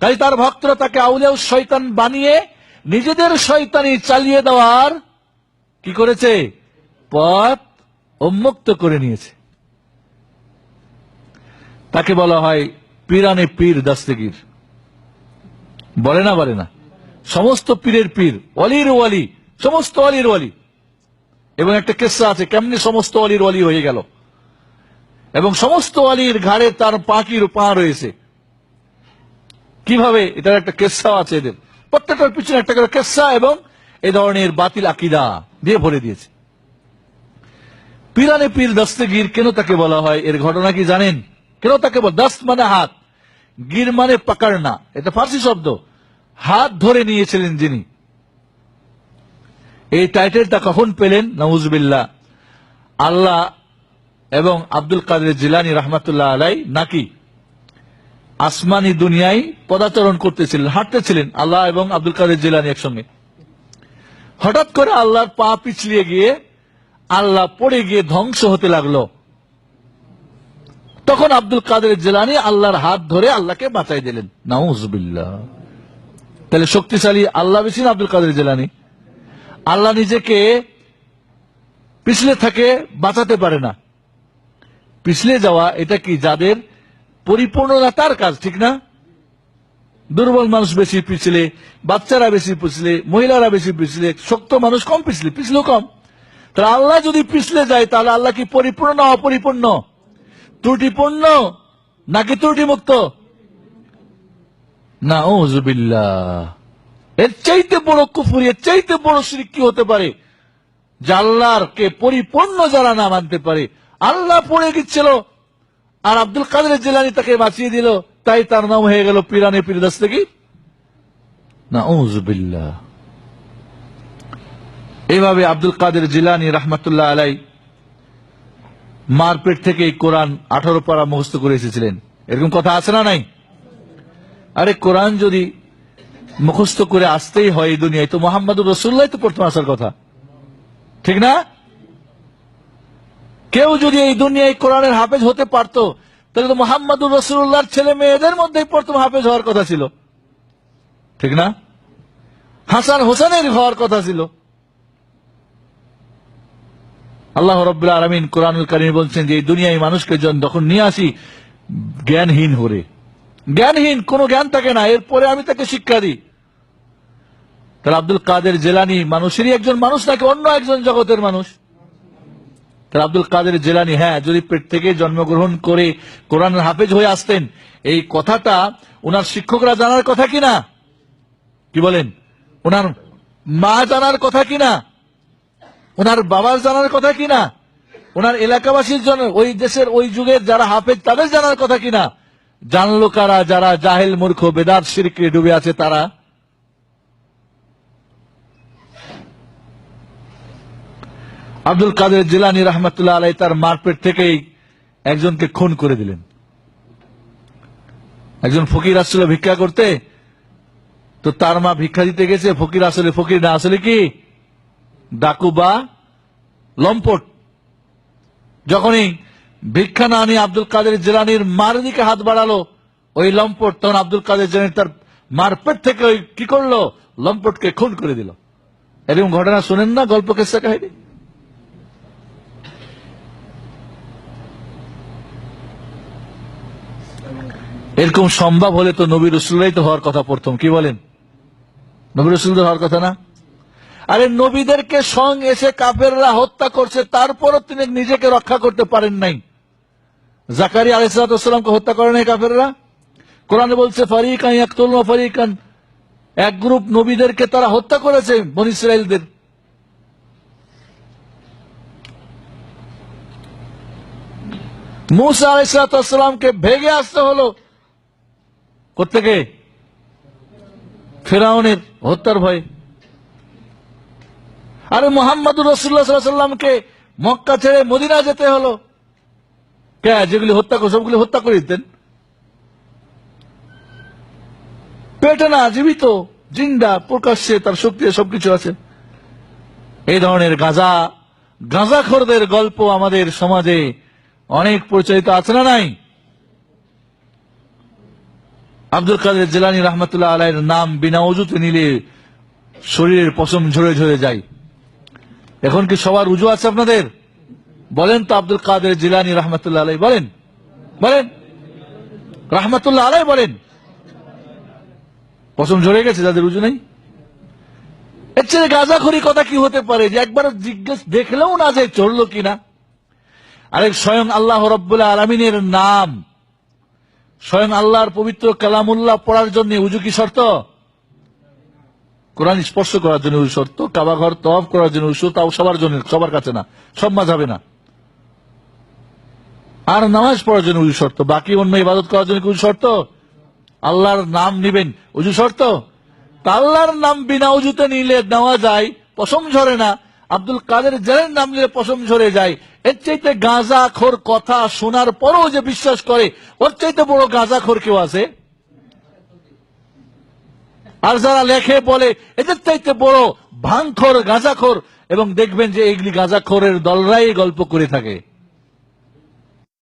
তাই তার ভক্তরা তাকে আউলিয়া শয়তান বানিয়ে নিজেদের শয়তানি চালিয়ে দেওয়ার কি করেছে? পথ উন্মুক্ত করে নিয়েছে। তাকে বলা হয় পীরানে পীর দাস্তেগীর। বলে না বলে না। সমস্ত পীরের পীর অলির ওয়ালি, সমস্ত অলির ওয়ালি। এবং একটা কেসা আছে, কেমনি সমস্ত অলির ওয়ালি হয়ে গেল। এবং সমস্ত অলির ঘাড়ে তার পাখির পা রয়েছে। কীভাবে এটার একটা কেসা আছে এদের? প্রত্যেকটার পিছনে একটা করে কেসা এবং এ ধরনের বাতিল আকিদা দিয়ে ভরে দিয়েছে। পীরানে পীর দস্তগীর কেন তাকে বলা হয়? এর ঘটনা কি জানেন? কেন তাকে বল দস্ত মানে হাত, গির মানে পাকাড়না। এটা ফার্সি শব্দ। হাত ধরে নিয়েছিলেন যিনি। এই টাইটেলটা কখন পেলেন? নওয়াজবিল্লাহ আল্লাহ এবং আব্দুল কাদের জিলানি রহমাতুল্লাহ আলাই নাকি আসমানি দুনিয়ায় পদাচরণ করতেছিলেন, হাঁটতেছিলেন আল্লাহ এবং আব্দুল কাদের জিলানি একসঙ্গে। হঠাৎ করে আল্লাহর পা পিছলিয়ে গিয়ে আল্লাহ পড়ে গিয়ে ধ্বংস হতে লাগল। তখন আব্দুল কাদের জেলানি আল্লাহর হাত ধরে আল্লাহকে বাঁচাই দিলেন। নাউজবিল্লাহ। তাহলে শক্তিশালী আল্লাহ বেশি না আব্দুল কাদের জেলানি। আল্লাহ নিজেকে পিছলে থাকে, বাঁচাতে পারে না। পিছলে যাওয়া এটা কি, যাদের পরিপূর্ণতা তার কাজ, ঠিক না? দুর্বল মানুষ বেশি পিছলে, বাচ্চারা বেশি পিছলে, মহিলারা বেশি পিছলে, শক্ত মানুষ কম পিছলে, পিছলেও কম। তাহলে আল্লাহ যদি পিছলে যায়, তাহলে আল্লাহ কি পরিপূর্ণ, অপরিপূর্ণ? ত্রুটিপূর্ণ? নাকি ত্রুটি মুক্ত না ও এর চাইতে বড় কুফুরি, এর চাইতে বড় শিরিক কি হতে পারে? যে আল্লাহর কে পরিপূর্ণ যারা না মানতে পারে। আল্লাহ পড়ে গেছিল আর আব্দুল কাদের জেলানি তাকে বাঁচিয়ে দিল, তাই তার নাম হয়ে গেল পিরানে পীরদাস থেকে না এইভাবে আব্দুল কাদের জিলানি রহমতুল্লাহ আলাই মার পেট থেকে কোরআন আঠারো পারা মুখস্থ করে এসেছিলেন। এরকম কথা আছে না নাই? আরে কোরআন যদি মুখস্থ করে আসতেই হয় এই দুনিয়ায়, তো মোহাম্মদুর রসুল্লাহ তো প্রথম আসার কথা। ঠিক না? কেউ যদি এই দুনিয়ায় কোরআনের হাফেজ হতে পারত, তাহলে তো মোহাম্মদুর রসুল্লাহর ছেলে মেয়েদের মধ্যেই প্রথম হাফেজ হওয়ার কথা ছিল। ঠিক না? হাসান হোসেনের হওয়ার কথা ছিল। আল্লাহ রব্লা আলমিন কোরআনুল কারিম বলছেন যে, এই দুনিয়ায় মানুষকে যখন নিয়ে আসি, জ্ঞানহীন হরে। জ্ঞানহীন, কোনো জ্ঞান থাকে না। এরপরে আমি তাকে শিক্ষা দিই। তাহলে আব্দুল কাদের জেলানি মানুষেরই একজন মানুষ নাকি অন্য একজন জগতের মানুষ? আব্দুল কাদের জেলানি হ্যাঁ যদি পেট থেকে জন্মগ্রহণ করে কোরআনের হাফেজ হয়ে আসতেন, এই কথাটা ওনার শিক্ষকরা জানার কথা কিনা? কি বলেন? ওনার মা জানার কথা কিনা? ওনার বাবার জানার কথা কিনা? ওনার এলাকাবাসীর জন্য ওই দেশের ওই যুগের যারা হাফেজ, তাদের জানার কথা কিনা? জানলো কারা যারা জাহেল মূর্খ বেদার শিরকে ডুবে আছে তারা? আব্দুল কাদের জিলানি রহমতুল্লাহ আলাই তার মারপেট থেকেই একজনকে খুন করে দিলেন। একজন ফকির আসছিল ভিক্ষা করতে, তো তার মা ভিক্ষা দিতে গেছে, ফকির আসলে, ফকির না আসলে কি? ডাকু বা লম্পট। যখনই ভিক্ষা না নিয়ে আব্দুল কাদের জেলানির মার দিকে হাত বাড়ালো, ওই লম্পট, তখন আব্দুল কাদের জেলানি তার মারপেট থেকে ওই কি করল? লম্পটকে খুন করে দিল। এরকম ঘটনা শোনেন না গল্প, কেসা, কাহিনী? এরকম সম্ভব হলে তো নবী রসুল্লাহ তো হওয়ার কথা প্রথম, কি বলেন? নবী রসুল হওয়ার কথা না? আরে নবীদেরকে সং এসে কাফেররা হত্যা করছে, তারপরও তিনি নিজেকে রক্ষা করতে পারেন নাই। জাকারি আলিসালামকে হত্যা করে নাই কাফেররা? কোরআনে বলছে, ফারিকান ইয়াকতুল ফারিকান। এক গ্রুপ নবীদেরকে তারা হত্যা করেছে, বন ইসরায়েলদের মুসা আলাইসালামকে ভেগে আসতে হলো। কোথেকে ফেরাউনের হত্যার ভয়। আরে মোহাম্মদুর রসুল্লাহামকে মক্কা ছেড়ে মদিনা যেতে হলো। কে? যেগুলি হত্যা সবগুলি হত্যা করে দিতেন। পেটে না, জীবিত, জিন্দা, প্রকাশ্যে তার শক্তি সবকিছু আছে। এই ধরনের গাঁজা, গাঁজাখোরদের গল্প আমাদের সমাজে অনেক পরিচালিত আছে না নাই? আব্দুল কাদের জেলানি রহমতুল্লাহ আলাইয়ের নাম বিনা অজুতে নিলে শরীরের পশম ঝরে ঝরে যায়। এখন কি সবার উজু আছে আপনাদের? বলেন তো আব্দুল কাদের জিলানি রহমতুল্লাহ আলাই বলেন। বলেন। রহমতুল্লাহ আলাই বলেন। পশম ঝরে গেছে, যাদের উজু নেই। এর চেয়ে গাঁজাখড়ি কথা কি হতে পারে যে একবার জিজ্ঞেস দেখলেও না যে চলল কিনা? আরেক স্বয়ং আল্লাহ রব্বুল্লাহ আলমিনের নাম স্বয়ং আল্লাহর পবিত্র কালামুল্লাহ পড়ার জন্য উজু কি শর্ত? কোরআন স্পর্শ করার জন্য উজু শর্ত, কাবাঘর তফ করার জন্য উজু তাও সবার জন্য, সবার কাছে না, সব মাঝাবে না। আর নামাজ পড়ার জন্য উজু শর্ত, বাকি অন্য ইবাদত করার জন্য উজু শর্ত? আল্লাহর নাম নিবেন উজু শর্ত। আল্লাহর নাম বিনা উজুতে নিলে নেওয়া যায় পশম ঝরে না আব্দুল কাদের জেলের নাম নিলে পশম ঝরে যায়। এর চাইতে গাঁজা খোর কথা শোনার পরও যে বিশ্বাস করে, ওর চাইতে বড় গাঁজা খোর কেউ আছে? আর যারা লেখে বলে, এদের চাইতে বড় ভাঙখোর গাঁজাখোর এবং দেখবেন যে এগুলি গাঁজাখোরের দলরাই গল্প করে থাকে।